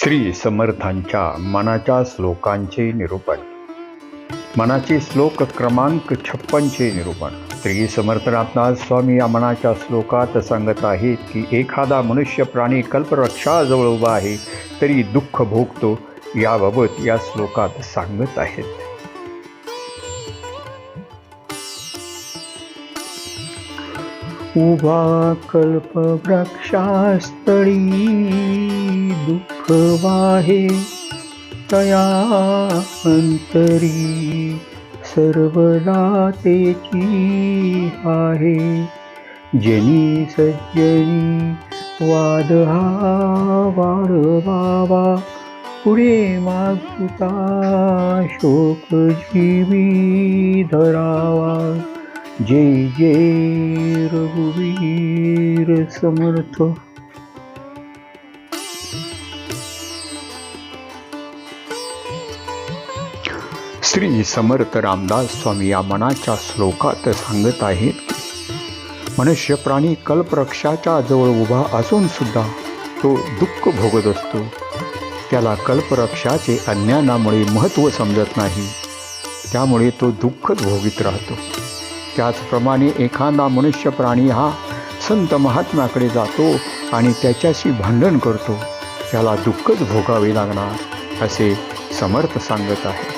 श्री समर्थांच्या मनाच्या श्लोकांचे निरूपण. मनाचे श्लोक क्रमांक छप्पनचे निरूपण. श्री समर्थनाथनाथ स्वामी या मनाच्या श्लोकात सांगत आहेत की एखादा मनुष्य प्राणी कल्परक्षाजवळ उभा आहे तरी दुःख भोगतो याबाबत या श्लोकात सांगत आहेत. उभा कल्पवृक्षास्थळी दुःख वाहे तया अंतरी सर्वदा तेची आहे. जनी सज्जनी वाद हा वाढवावा पुढे मागुता शोक जीवी धरावा. जय जय रघुवीर समर्थ. श्री समर्थ रामदास स्वामी या मनाच्या श्लोकात सांगत आहेत की मनुष्य प्राणी कल्पवृक्षाच्या जवळ उभा असून सुद्धा तो दुःख भोगत असतो. त्याला कल्पवृक्षाचे अज्ञानामुळे महत्त्व समजत नाही. त्यामुळे तो दुःखच भोगीत राहतो. त्याचप्रमाणे एखादा मनुष्य प्राणी हा संत महात्म्याकडे जातो आणि त्याच्याशी भांडण करतो. त्याला दुःखच भोगावे लागणार असे समर्थ सांगत आहे